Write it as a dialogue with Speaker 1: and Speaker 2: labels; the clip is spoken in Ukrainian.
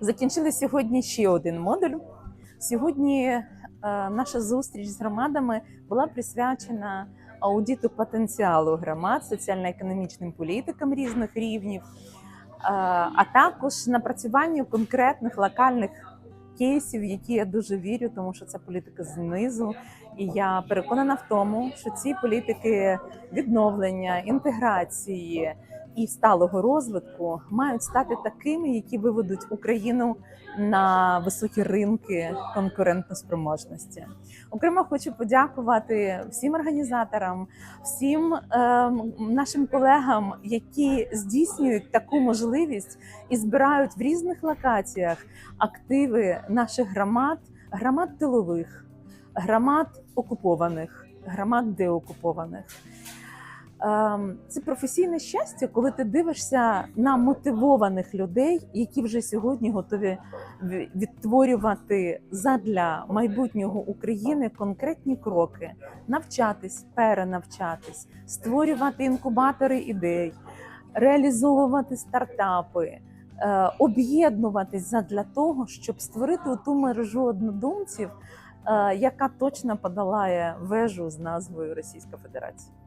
Speaker 1: Закінчили сьогодні ще один модуль. Сьогодні е, наша зустріч з громадами була присвячена аудиту потенціалу громад, соціально-економічним політикам різних рівнів, е, а також напрацюванню конкретних локальних кейсів, які я дуже вірю, тому що це політика знизу. І я переконана в тому, що ці політики відновлення, інтеграції і сталого розвитку мають стати такими, які виведуть Україну на високі ринки конкурентоспроможності. Окремо хочу подякувати всім організаторам, всім е, нашим колегам, які здійснюють таку можливість і збирають в різних локаціях активи наших громад, громад тилових, громад окупованих, громад деокупованих. Ем, Це професійне щастя, коли ти дивишся на мотивованих людей, які вже сьогодні готові відтворювати задля майбутнього України конкретні кроки, навчатись, перенавчатись, створювати інкубатори ідей, реалізовувати стартапи, е, об'єднуватись задля того, щоб створити ту мережу однодумців, е, яка точно подолає вежу з назвою Російська Федерація.